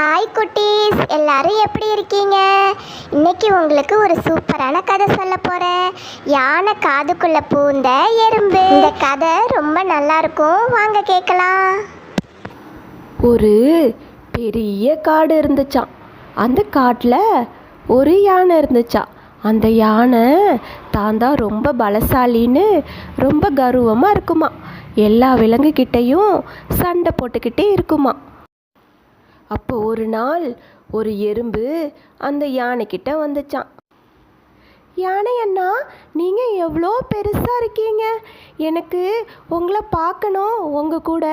Hi குட்டீஸ். எல்லாரும் எப்படி இருக்கீங்க? இன்னைக்கு உங்களுக்கு ஒரு சூப்பரான கதை சொல்ல போகிறேன் யானை காதுக்குள்ள பூந்த எறும்பு. இந்த கதை ரொம்ப நல்லா இருக்கும். வாங்க கேட்கலாம். ஒரு பெரிய காடு இருந்துச்சாம். அந்த காட்டில் ஒரு யானை இருந்துச்சாம். அந்த யானை தான் தான் ரொம்ப பலசாலின்னு ரொம்ப கர்வமாக இருக்குமா எல்லா விலங்குகிட்டையும் சண்டை போட்டுக்கிட்டே இருக்குமா அப்போ ஒரு நாள் ஒரு எறும்பு அந்த யானைக்கிட்ட வந்துச்சான் யானை அண்ணா நீங்கள் எவ்வளோ பெருசாக இருக்கீங்க? எனக்கு உங்களை பார்க்கணும் உங்கள் கூட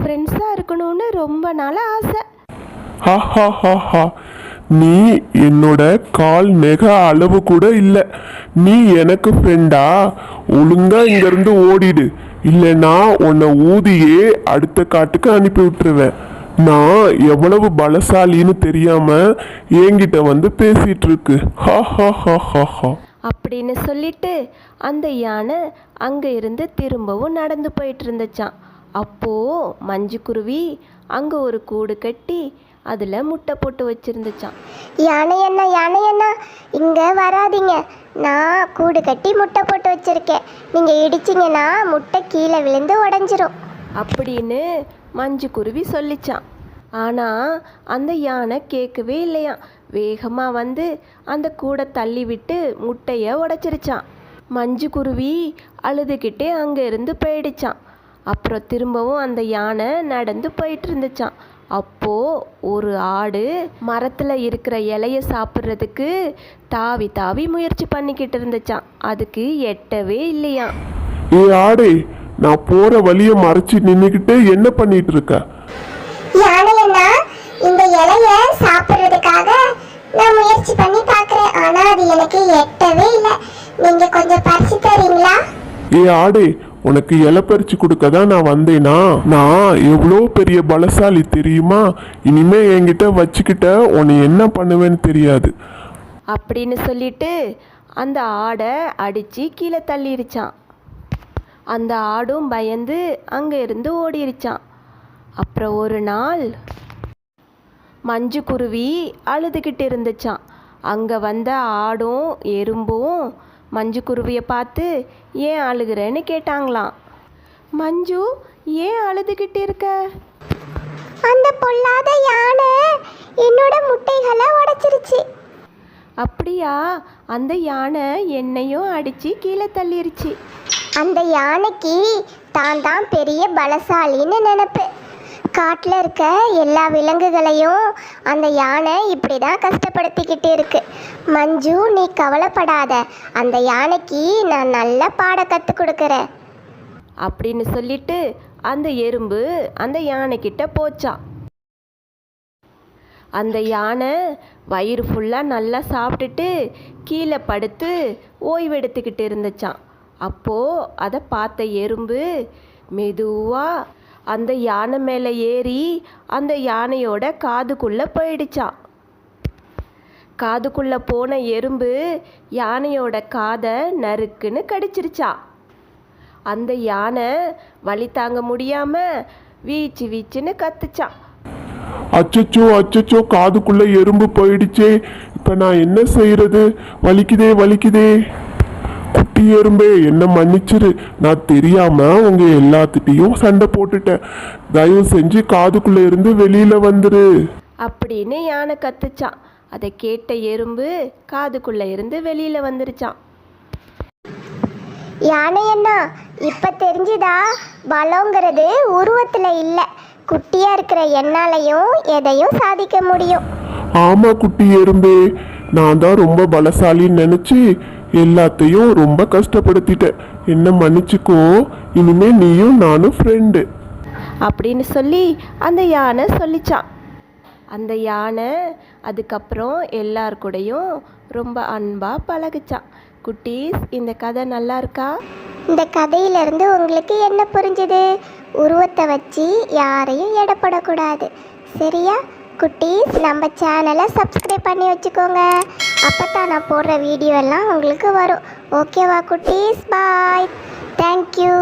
ஃப்ரெண்ட்ஸாக இருக்கணும்னு ரொம்ப நாள் ஆசை. ஹஹஹஹா. நீ என்னோட கால் நெக அளவு கூட இல்லை. நீ எனக்கு ஃப்ரெண்டா ஒழுங்கா இங்கேருந்து ஓடிடு. இல்லைன்னா உன்னை ஊதியே அடுத்த காட்டுக்கு அனுப்பி விட்டுருவேன். நான் எவ்வளவு பலசாலின்னு தெரியாம என்கிட்ட வந்து பேசிட்டு இருக்கு ஹஹஹஹஹா. அப்படின்னு சொல்லிட்டு அந்த யானை அங்கே இருந்து திரும்பவும் நடந்து போயிட்டு இருந்துச்சான் அப்போது மஞ்சு குருவி அங்கே ஒரு கூடு கட்டி அதில் முட்டை போட்டு வச்சிருந்துச்சான் யானை அண்ணா யானை அண்ணா இங்க வராதீங்க. நான் கூடு கட்டி முட்டை போட்டு வச்சிருக்கேன். நீங்க இடிச்சீங்கன்னா முட்டை கீழே விழுந்து உடஞ்சிரும். அப்படின்னு மஞ்சு குருவி சொல்லிச்சான். ஆனால் அந்த யானை கேட்கவே இல்லையாம். வேகமாக வந்து அந்த கூடை தள்ளி விட்டு முட்டையை உடச்சிருச்சான். மஞ்சு குருவி அழுதுகிட்டே அங்கே இருந்து போயிடுச்சான். அப்புறம் திரும்பவும் அந்த யானை நடந்து போயிட்டு இருந்துச்சான். அப்போது ஒரு ஆடு மரத்தில் இருக்கிற இலைய சாப்பிட்றதுக்கு தாவி தாவி முயற்சி பண்ணிக்கிட்டு இருந்துச்சான் அதுக்கு எட்டவே இல்லையாம். ஏ ஆடு நான் போற வழிய மறைச்சு நின்னுக்கிட்டு என்ன பண்ணிட்டு இருக்க? யானை அண்ணா இந்த இலைய சாப்பிடுறதுக்காக நான் முயற்சி பண்ணி பார்க்கறேன். ஆனா அது எனக்கு எட்டவே இல்லை. நீங்க கொஞ்சம் பறிச்சு தரீங்களா? ஏ ஆடே உனக்கு இலை பறிச்சு கொடுக்க தான் நான் வந்தேனா? நான் எவ்வளோ பெரிய பலசாலி தெரியுமா? இனிமே என்கிட்ட வச்சுக்கிட்ட உன்னை என்ன பண்ணுவேன்னு தெரியாது. அப்படின்னு சொல்லிட்டு அந்த ஆடை அடித்து கீழே தள்ளிருச்சான். அந்த ஆடும் பயந்து அங்கே இருந்து ஓடிருச்சான். அப்புறம் ஒரு நாள் மஞ்சு குருவி அழுதுகிட்டு இருந்துச்சான். அங்கே வந்த ஆடும் எறும்பும் மஞ்சு குருவியை பார்த்து ஏன் அழுகிறேன்னு கேட்டாங்களாம். மஞ்சு ஏன் அழுதுகிட்டு இருக்க? அந்த பொல்லாத யானை என்னோட முட்டைகளை உடைச்சிருச்சு. அப்படியா? அந்த யானை என்னையும் அடித்து கீழே தள்ளிருச்சு. அந்த யானைக்கு தான் தான் பெரிய பலசாலின்னு நினப்பு. காட்டில் இருக்க எல்லா விலங்குகளையும் அந்த யானை இப்படி தான் கஷ்டப்படுத்திக்கிட்டு இருக்கு. மஞ்சு நீ கவலைப்படாத. அந்த யானைக்கு நான் நல்ல பாட கற்றுக் கொடுக்குறேன். அப்படின்னு சொல்லிட்டு அந்த எறும்பு அந்த யானைக்கிட்ட போச்சா. அந்த யானை வயிறு ஃபுல்லாக நல்லா சாப்பிட்டுட்டு கீழே படுத்து ஓய்வெடுத்துக்கிட்டு இருந்துச்சான் அப்போது அதை பார்த்த எறும்பு மெதுவாக அந்த யானை மேலே ஏறி அந்த யானையோட காதுக்குள்ளே போயிடுச்சான் காதுக்குள்ளே போன எறும்பு யானையோட காதை நறுக்குன்னு கடிச்சிருச்சான் அந்த யானை வலி தாங்க முடியாமல் வீச்சு வீச்சுன்னு கத்துச்சான் அச்சச்சோ அச்சச்சோ காதுக்குள்ளே எறும்பு போயிடுச்சே. இப்போ நான் என்ன செய்கிறது வலிக்குதே வலிக்குதே. குட்டி எறும்பே என்ன மன்னிச்சிரு. நான் தெரியாம உங்க எல்லாத்துட்டையும் சண்டை போட்டுட்டேன். தயவு செஞ்சு காதுக்குள்ள இருந்து வெளியில வந்துரு. அப்படின்னு யானை கத்துச்சான். அதை கேட்ட எறும்பு காதுக்குள்ள இருந்து வெளியில வந்துருச்சான். யானை அண்ணா இப்போ தெரிஞ்சுதா? பலங்கிறது உருவத்தில் இல்லை. குட்டியாக இருக்கிற என்னாலையும் எதையும் சாதிக்க முடியும். ஆமா குட்டி எறும்பே நான் தான் ரொம்ப பலசாலின்னு நினைச்சு எல்லாத்தையும் ரொம்ப கஷ்டப்படுத்திட்டேன் என்ன மன்னிச்சுக்கோ இனிமே நீயும் நானும் ஃப்ரெண்டு அப்படின்னு சொல்லி அந்த யானை சொல்லிச்சான். அந்த யானை அதுக்கப்புறம் எல்லார் கூடயும் ரொம்ப அன்பாக பழகுச்சான். குட்டீஸ் இந்த கதை நல்லா இருக்கா? இந்த கதையிலிருந்து உங்களுக்கு என்ன புரிஞ்சுது? உருவத்தை வச்சு யாரையும் எடப்படக்கூடாது. சரியா? குட்டீஸ் நம்ம சேனலை சப்ஸ்கிரைப் பண்ணி வச்சுக்கோங்க. அப்போ தான் நான் போடுற வீடியோ எல்லாம் உங்களுக்கு வரும். ஓகேவா குட்டீஸ்? Bye thank you